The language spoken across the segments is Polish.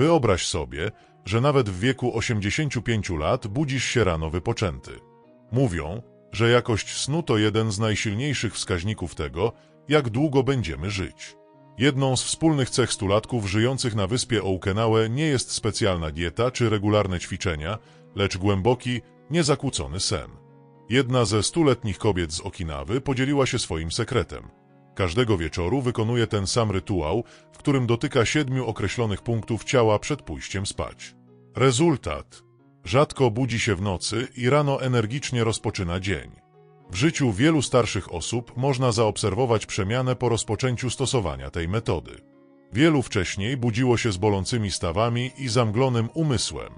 Wyobraź sobie, że nawet w wieku 85 lat budzisz się rano wypoczęty. Mówią, że jakość snu to jeden z najsilniejszych wskaźników tego, jak długo będziemy żyć. Jedną z wspólnych cech stulatków żyjących na wyspie Okinawa nie jest specjalna dieta czy regularne ćwiczenia, lecz głęboki, niezakłócony sen. Jedna ze stuletnich kobiet z Okinawy podzieliła się swoim sekretem. Każdego wieczoru wykonuje ten sam rytuał, w którym dotyka siedmiu określonych punktów ciała przed pójściem spać. Rezultat. Rzadko budzi się w nocy i rano energicznie rozpoczyna dzień. W życiu wielu starszych osób można zaobserwować przemianę po rozpoczęciu stosowania tej metody. Wielu wcześniej budziło się z bolącymi stawami i zamglonym umysłem,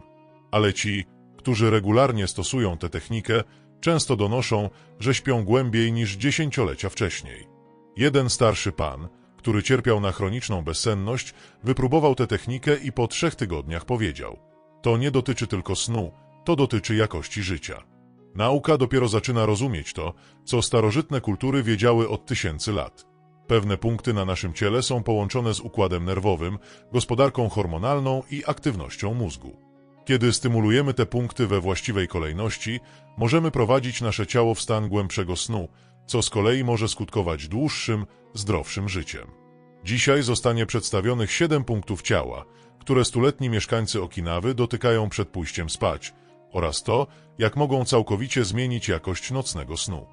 ale ci, którzy regularnie stosują tę technikę, często donoszą, że śpią głębiej niż dziesięciolecia wcześniej. Jeden starszy pan, który cierpiał na chroniczną bezsenność, wypróbował tę technikę i po trzech tygodniach powiedział: To nie dotyczy tylko snu, to dotyczy jakości życia. Nauka dopiero zaczyna rozumieć to, co starożytne kultury wiedziały od tysięcy lat. Pewne punkty na naszym ciele są połączone z układem nerwowym, gospodarką hormonalną i aktywnością mózgu. Kiedy stymulujemy te punkty we właściwej kolejności, możemy prowadzić nasze ciało w stan głębszego snu, co z kolei może skutkować dłuższym, zdrowszym życiem. Dzisiaj zostanie przedstawionych siedem punktów ciała, które stuletni mieszkańcy Okinawy dotykają przed pójściem spać, oraz to, jak mogą całkowicie zmienić jakość nocnego snu.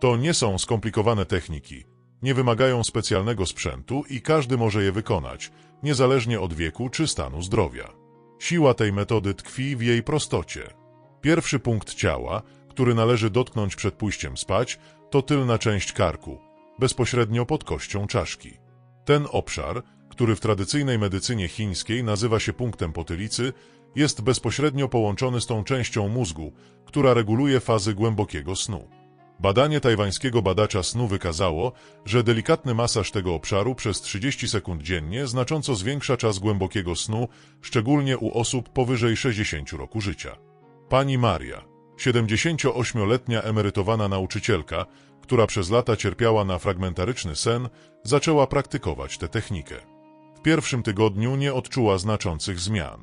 To nie są skomplikowane techniki, nie wymagają specjalnego sprzętu i każdy może je wykonać, niezależnie od wieku czy stanu zdrowia. Siła tej metody tkwi w jej prostocie. Pierwszy punkt ciała, który należy dotknąć przed pójściem spać, to tylna część karku, bezpośrednio pod kością czaszki. Ten obszar, który w tradycyjnej medycynie chińskiej nazywa się punktem potylicy, jest bezpośrednio połączony z tą częścią mózgu, która reguluje fazy głębokiego snu. Badanie tajwańskiego badacza snu wykazało, że delikatny masaż tego obszaru przez 30 sekund dziennie znacząco zwiększa czas głębokiego snu, szczególnie u osób powyżej 60 roku życia. Pani Maria, 78-letnia emerytowana nauczycielka, która przez lata cierpiała na fragmentaryczny sen, zaczęła praktykować tę technikę. W pierwszym tygodniu nie odczuła znaczących zmian.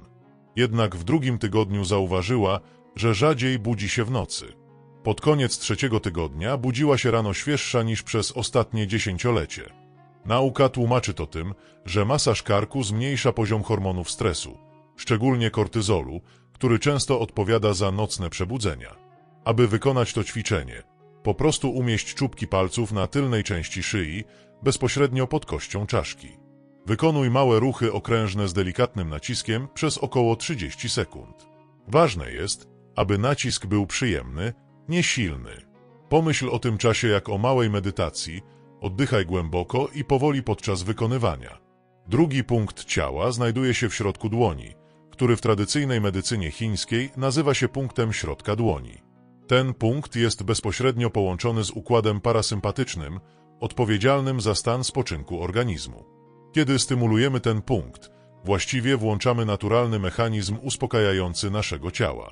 Jednak w drugim tygodniu zauważyła, że rzadziej budzi się w nocy. Pod koniec trzeciego tygodnia budziła się rano świeższa niż przez ostatnie dziesięciolecie. Nauka tłumaczy to tym, że masaż karku zmniejsza poziom hormonów stresu, szczególnie kortyzolu, który często odpowiada za nocne przebudzenia. Aby wykonać to ćwiczenie, po prostu umieść czubki palców na tylnej części szyi, bezpośrednio pod kością czaszki. Wykonuj małe ruchy okrężne z delikatnym naciskiem przez około 30 sekund. Ważne jest, aby nacisk był przyjemny, nie silny. Pomyśl o tym czasie jak o małej medytacji, oddychaj głęboko i powoli podczas wykonywania. Drugi punkt ciała znajduje się w środku dłoni, który w tradycyjnej medycynie chińskiej nazywa się punktem środka dłoni. Ten punkt jest bezpośrednio połączony z układem parasympatycznym, odpowiedzialnym za stan spoczynku organizmu. Kiedy stymulujemy ten punkt, właściwie włączamy naturalny mechanizm uspokajający naszego ciała.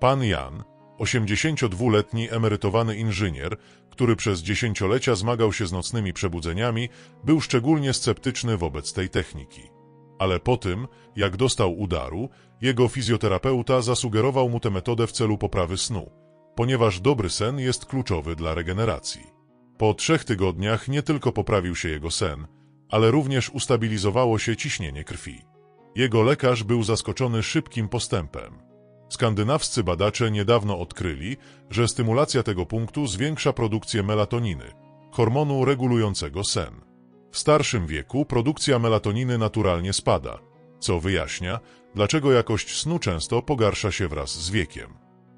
Pan Jan, 82-letni emerytowany inżynier, który przez dziesięciolecia zmagał się z nocnymi przebudzeniami, był szczególnie sceptyczny wobec tej techniki. Ale po tym, jak dostał udaru, jego fizjoterapeuta zasugerował mu tę metodę w celu poprawy snu, ponieważ dobry sen jest kluczowy dla regeneracji. Po trzech tygodniach nie tylko poprawił się jego sen, ale również ustabilizowało się ciśnienie krwi. Jego lekarz był zaskoczony szybkim postępem. Skandynawscy badacze niedawno odkryli, że stymulacja tego punktu zwiększa produkcję melatoniny, hormonu regulującego sen. W starszym wieku produkcja melatoniny naturalnie spada, co wyjaśnia, dlaczego jakość snu często pogarsza się wraz z wiekiem.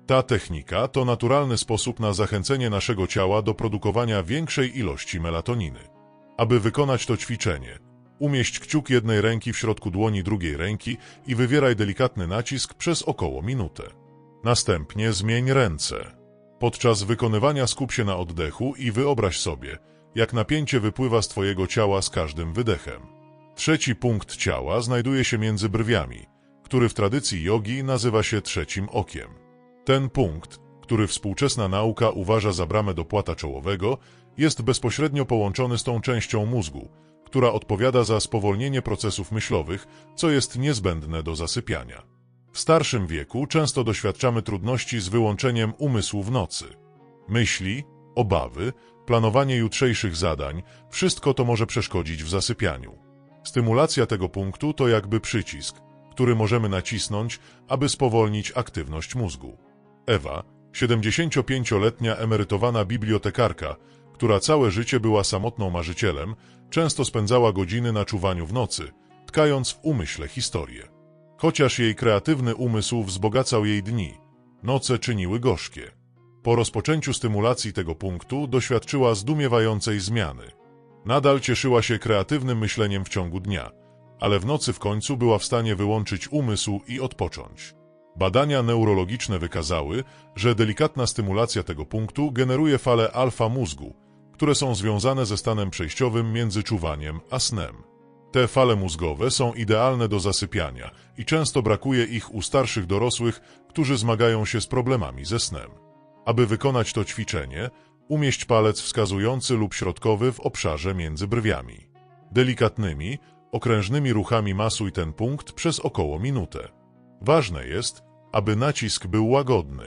Ta technika to naturalny sposób na zachęcenie naszego ciała do produkowania większej ilości melatoniny. Aby wykonać to ćwiczenie, umieść kciuk jednej ręki w środku dłoni drugiej ręki i wywieraj delikatny nacisk przez około minutę. Następnie zmień ręce. Podczas wykonywania skup się na oddechu i wyobraź sobie, jak napięcie wypływa z Twojego ciała z każdym wydechem. Trzeci punkt ciała znajduje się między brwiami, który w tradycji jogi nazywa się trzecim okiem. Ten punkt, który współczesna nauka uważa za bramę do płata czołowego, jest bezpośrednio połączony z tą częścią mózgu, która odpowiada za spowolnienie procesów myślowych, co jest niezbędne do zasypiania. W starszym wieku często doświadczamy trudności z wyłączeniem umysłu w nocy. Myśli, obawy, planowanie jutrzejszych zadań, wszystko to może przeszkodzić w zasypianiu. Stymulacja tego punktu to jakby przycisk, który możemy nacisnąć, aby spowolnić aktywność mózgu. Ewa, 75-letnia emerytowana bibliotekarka, która całe życie była samotną marzycielem, często spędzała godziny na czuwaniu w nocy, tkając w umyśle historię. Chociaż jej kreatywny umysł wzbogacał jej dni, noce czyniły gorzkie. Po rozpoczęciu stymulacji tego punktu doświadczyła zdumiewającej zmiany. Nadal cieszyła się kreatywnym myśleniem w ciągu dnia, ale w nocy w końcu była w stanie wyłączyć umysł i odpocząć. Badania neurologiczne wykazały, że delikatna stymulacja tego punktu generuje fale alfa mózgu, które są związane ze stanem przejściowym między czuwaniem a snem. Te fale mózgowe są idealne do zasypiania i często brakuje ich u starszych dorosłych, którzy zmagają się z problemami ze snem. Aby wykonać to ćwiczenie, umieść palec wskazujący lub środkowy w obszarze między brwiami. Delikatnymi, okrężnymi ruchami masuj ten punkt przez około minutę. Ważne jest, aby nacisk był łagodny.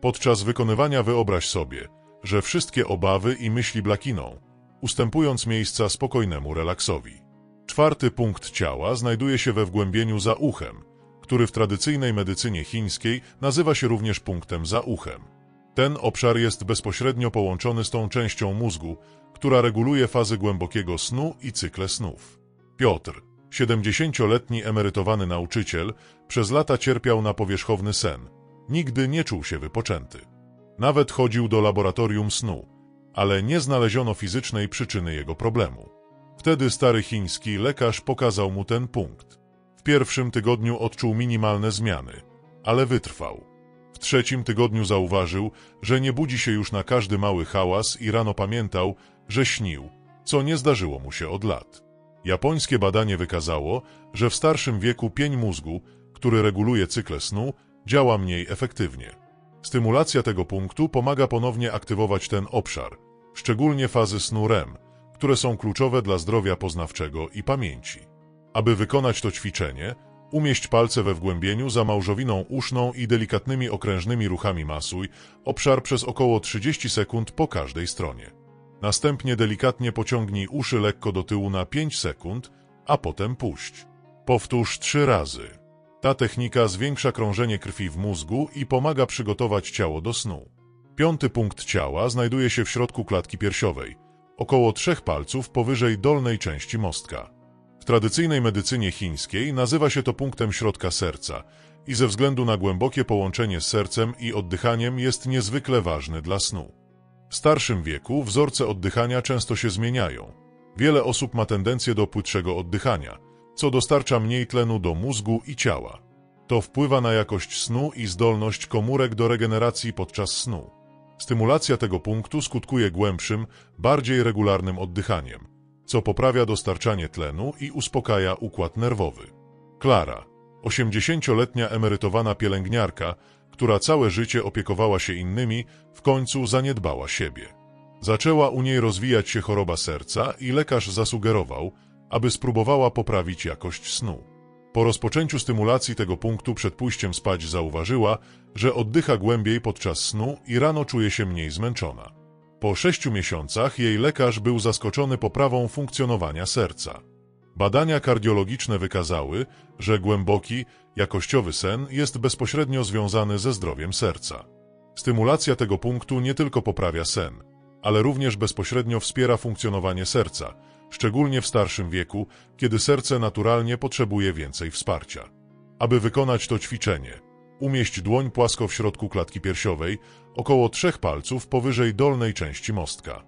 Podczas wykonywania wyobraź sobie, że wszystkie obawy i myśli blakiną, ustępując miejsca spokojnemu relaksowi. Czwarty punkt ciała znajduje się we wgłębieniu za uchem, który w tradycyjnej medycynie chińskiej nazywa się również punktem za uchem. Ten obszar jest bezpośrednio połączony z tą częścią mózgu, która reguluje fazy głębokiego snu i cykle snów. Piotr, 70-letni emerytowany nauczyciel, przez lata cierpiał na powierzchowny sen. Nigdy nie czuł się wypoczęty. Nawet chodził do laboratorium snu, ale nie znaleziono fizycznej przyczyny jego problemu. Wtedy stary chiński lekarz pokazał mu ten punkt. W pierwszym tygodniu odczuł minimalne zmiany, ale wytrwał. Trzecim tygodniu zauważył, że nie budzi się już na każdy mały hałas i rano pamiętał, że śnił, co nie zdarzyło mu się od lat. Japońskie badanie wykazało, że w starszym wieku pień mózgu, który reguluje cykle snu, działa mniej efektywnie. Stymulacja tego punktu pomaga ponownie aktywować ten obszar, szczególnie fazy snu REM, które są kluczowe dla zdrowia poznawczego i pamięci. Aby wykonać to ćwiczenie, umieść palce we wgłębieniu za małżowiną uszną i delikatnymi okrężnymi ruchami masuj obszar przez około 30 sekund po każdej stronie. Następnie delikatnie pociągnij uszy lekko do tyłu na 5 sekund, a potem puść. Powtórz trzy razy. Ta technika zwiększa krążenie krwi w mózgu i pomaga przygotować ciało do snu. Piąty punkt ciała znajduje się w środku klatki piersiowej, około trzech palców powyżej dolnej części mostka. Tradycyjnej medycynie chińskiej nazywa się to punktem środka serca i ze względu na głębokie połączenie z sercem i oddychaniem jest niezwykle ważny dla snu. W starszym wieku wzorce oddychania często się zmieniają. Wiele osób ma tendencję do płytszego oddychania, co dostarcza mniej tlenu do mózgu i ciała. To wpływa na jakość snu i zdolność komórek do regeneracji podczas snu. Stymulacja tego punktu skutkuje głębszym, bardziej regularnym oddychaniem, co poprawia dostarczanie tlenu i uspokaja układ nerwowy. Klara, 80-letnia emerytowana pielęgniarka, która całe życie opiekowała się innymi, w końcu zaniedbała siebie. Zaczęła u niej rozwijać się choroba serca i lekarz zasugerował, aby spróbowała poprawić jakość snu. Po rozpoczęciu stymulacji tego punktu przed pójściem spać zauważyła, że oddycha głębiej podczas snu i rano czuje się mniej zmęczona. Po sześciu miesiącach jej lekarz był zaskoczony poprawą funkcjonowania serca. Badania kardiologiczne wykazały, że głęboki, jakościowy sen jest bezpośrednio związany ze zdrowiem serca. Stymulacja tego punktu nie tylko poprawia sen, ale również bezpośrednio wspiera funkcjonowanie serca, szczególnie w starszym wieku, kiedy serce naturalnie potrzebuje więcej wsparcia. Aby wykonać to ćwiczenie, umieść dłoń płasko w środku klatki piersiowej, około trzech palców powyżej dolnej części mostka.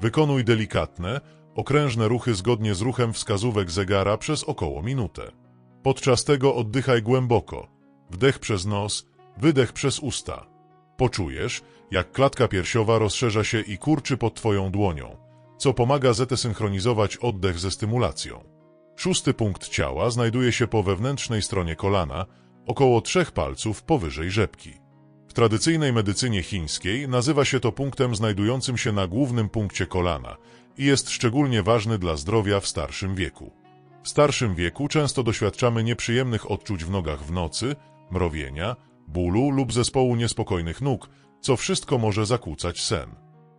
Wykonuj delikatne, okrężne ruchy zgodnie z ruchem wskazówek zegara przez około minutę. Podczas tego oddychaj głęboko. Wdech przez nos, wydech przez usta. Poczujesz, jak klatka piersiowa rozszerza się i kurczy pod Twoją dłonią, co pomaga zetesynchronizować oddech ze stymulacją. Szósty punkt ciała znajduje się po wewnętrznej stronie kolana, około trzech palców powyżej rzepki. W tradycyjnej medycynie chińskiej nazywa się to punktem znajdującym się na głównym punkcie kolana i jest szczególnie ważny dla zdrowia w starszym wieku. W starszym wieku często doświadczamy nieprzyjemnych odczuć w nogach w nocy, mrowienia, bólu lub zespołu niespokojnych nóg, co wszystko może zakłócać sen.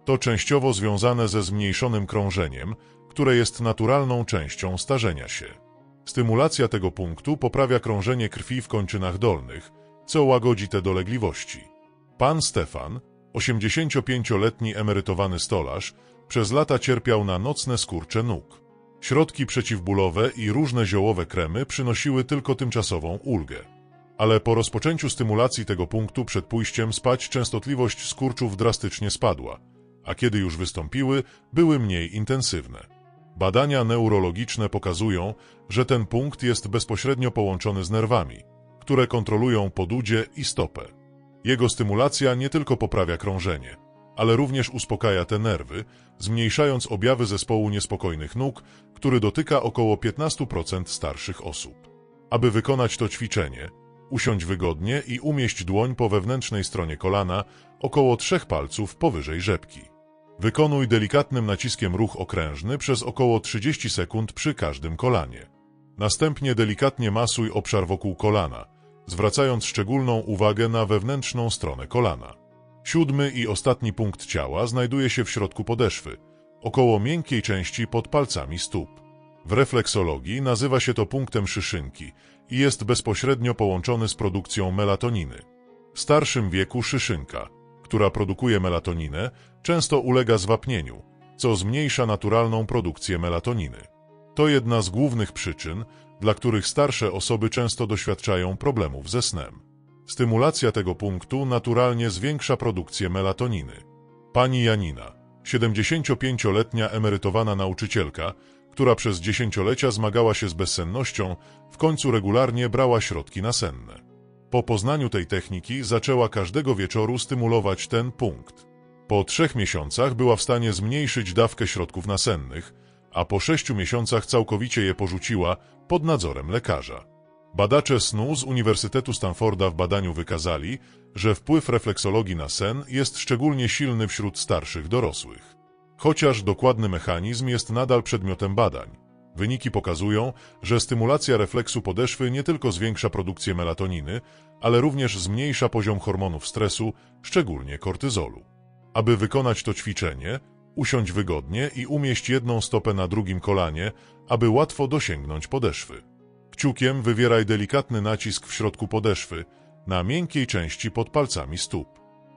To częściowo związane ze zmniejszonym krążeniem, które jest naturalną częścią starzenia się. Stymulacja tego punktu poprawia krążenie krwi w kończynach dolnych, co łagodzi te dolegliwości. Pan Stefan, 85-letni emerytowany stolarz, przez lata cierpiał na nocne skurcze nóg. Środki przeciwbólowe i różne ziołowe kremy przynosiły tylko tymczasową ulgę. Ale po rozpoczęciu stymulacji tego punktu przed pójściem spać częstotliwość skurczów drastycznie spadła, a kiedy już wystąpiły, były mniej intensywne. Badania neurologiczne pokazują, że ten punkt jest bezpośrednio połączony z nerwami, które kontrolują podudzie i stopę. Jego stymulacja nie tylko poprawia krążenie, ale również uspokaja te nerwy, zmniejszając objawy zespołu niespokojnych nóg, który dotyka około 15% starszych osób. Aby wykonać to ćwiczenie, usiądź wygodnie i umieść dłoń po wewnętrznej stronie kolana, około trzech palców powyżej rzepki. Wykonuj delikatnym naciskiem ruch okrężny przez około 30 sekund przy każdym kolanie. Następnie delikatnie masuj obszar wokół kolana, zwracając szczególną uwagę na wewnętrzną stronę kolana. Siódmy i ostatni punkt ciała znajduje się w środku podeszwy, około miękkiej części pod palcami stóp. W refleksologii nazywa się to punktem szyszynki i jest bezpośrednio połączony z produkcją melatoniny. W starszym wieku szyszynka, która produkuje melatoninę, często ulega zwapnieniu, co zmniejsza naturalną produkcję melatoniny. To jedna z głównych przyczyn, dla których starsze osoby często doświadczają problemów ze snem. Stymulacja tego punktu naturalnie zwiększa produkcję melatoniny. Pani Janina, 75-letnia emerytowana nauczycielka, która przez dziesięciolecia zmagała się z bezsennością, w końcu regularnie brała środki nasenne. Po poznaniu tej techniki zaczęła każdego wieczoru stymulować ten punkt. Po trzech miesiącach była w stanie zmniejszyć dawkę środków nasennych, a po sześciu miesiącach całkowicie je porzuciła pod nadzorem lekarza. Badacze snu z Uniwersytetu Stanforda w badaniu wykazali, że wpływ refleksologii na sen jest szczególnie silny wśród starszych dorosłych. Chociaż dokładny mechanizm jest nadal przedmiotem badań. Wyniki pokazują, że stymulacja refleksu podeszwy nie tylko zwiększa produkcję melatoniny, ale również zmniejsza poziom hormonów stresu, szczególnie kortyzolu. Aby wykonać to ćwiczenie, usiądź wygodnie i umieść jedną stopę na drugim kolanie, aby łatwo dosięgnąć podeszwy. Kciukiem wywieraj delikatny nacisk w środku podeszwy, na miękkiej części pod palcami stóp.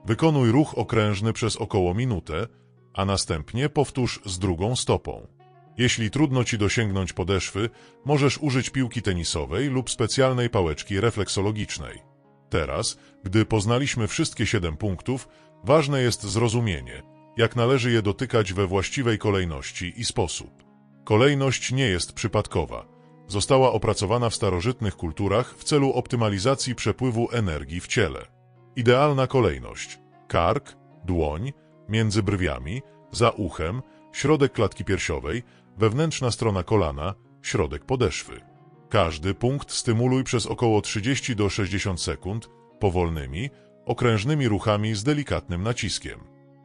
Wykonuj ruch okrężny przez około minutę, a następnie powtórz z drugą stopą. Jeśli trudno Ci dosięgnąć podeszwy, możesz użyć piłki tenisowej lub specjalnej pałeczki refleksologicznej. Teraz, gdy poznaliśmy wszystkie siedem punktów, ważne jest zrozumienie, jak należy je dotykać we właściwej kolejności i sposób. Kolejność nie jest przypadkowa. Została opracowana w starożytnych kulturach w celu optymalizacji przepływu energii w ciele. Idealna kolejność: kark, dłoń, między brwiami, za uchem, środek klatki piersiowej, wewnętrzna strona kolana, środek podeszwy. Każdy punkt stymuluj przez około 30 do 60 sekund, powolnymi, okrężnymi ruchami z delikatnym naciskiem.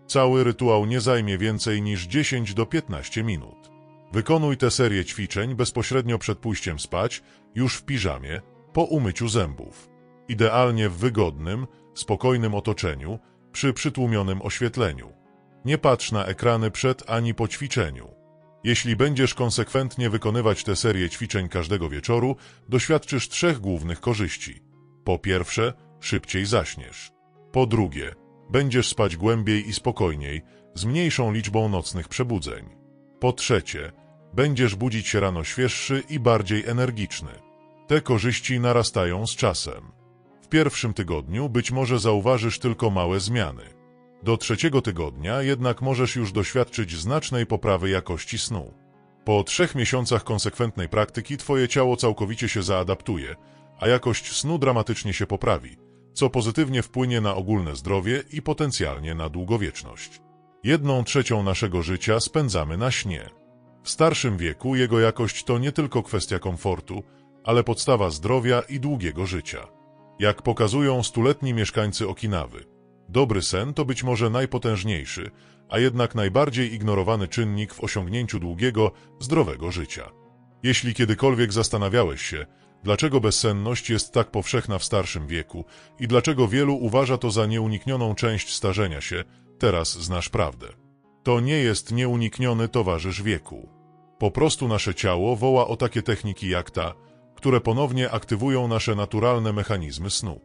Cały rytuał nie zajmie więcej niż 10 do 15 minut. Wykonuj tę serię ćwiczeń bezpośrednio przed pójściem spać, już w piżamie, po umyciu zębów. Idealnie w wygodnym, spokojnym otoczeniu, przy przytłumionym oświetleniu. Nie patrz na ekrany przed ani po ćwiczeniu. Jeśli będziesz konsekwentnie wykonywać tę serię ćwiczeń każdego wieczoru, doświadczysz trzech głównych korzyści. Po pierwsze, szybciej zaśniesz. Po drugie, będziesz spać głębiej i spokojniej, z mniejszą liczbą nocnych przebudzeń. Po trzecie, będziesz budzić się rano świeższy i bardziej energiczny. Te korzyści narastają z czasem. W pierwszym tygodniu być może zauważysz tylko małe zmiany. Do trzeciego tygodnia jednak możesz już doświadczyć znacznej poprawy jakości snu. Po trzech miesiącach konsekwentnej praktyki twoje ciało całkowicie się zaadaptuje, a jakość snu dramatycznie się poprawi, co pozytywnie wpłynie na ogólne zdrowie i potencjalnie na długowieczność. Jedną trzecią naszego życia spędzamy na śnie. W starszym wieku jego jakość to nie tylko kwestia komfortu, ale podstawa zdrowia i długiego życia. Jak pokazują stuletni mieszkańcy Okinawy, Dobry sen to być może najpotężniejszy, a jednak najbardziej ignorowany czynnik w osiągnięciu długiego, zdrowego życia. Jeśli kiedykolwiek zastanawiałeś się, dlaczego bezsenność jest tak powszechna w starszym wieku i dlaczego wielu uważa to za nieuniknioną część starzenia się, teraz znasz prawdę. To nie jest nieunikniony towarzysz wieku. Po prostu nasze ciało woła o takie techniki jak ta, które ponownie aktywują nasze naturalne mechanizmy snu.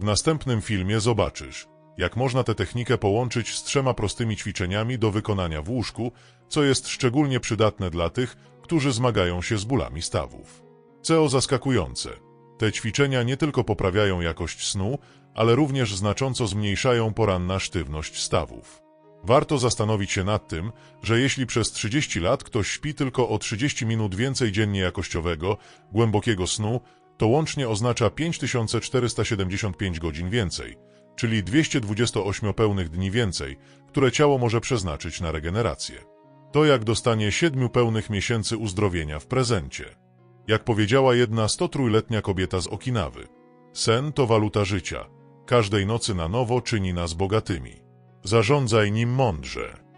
W następnym filmie zobaczysz, jak można tę technikę połączyć z trzema prostymi ćwiczeniami do wykonania w łóżku, co jest szczególnie przydatne dla tych, którzy zmagają się z bólami stawów. CO zaskakujące. Te ćwiczenia nie tylko poprawiają jakość snu, ale również znacząco zmniejszają poranna sztywność stawów. Warto zastanowić się nad tym, że jeśli przez 30 lat ktoś śpi tylko o 30 minut więcej dziennie jakościowego, głębokiego snu, to łącznie oznacza 5475 godzin więcej, czyli 228 pełnych dni więcej, które ciało może przeznaczyć na regenerację. To jak dostanie 7 pełnych miesięcy uzdrowienia w prezencie. Jak powiedziała jedna 103-letnia kobieta z Okinawy, sen to waluta życia. Każdej nocy na nowo czyni nas bogatymi. Zarządzaj nim mądrze.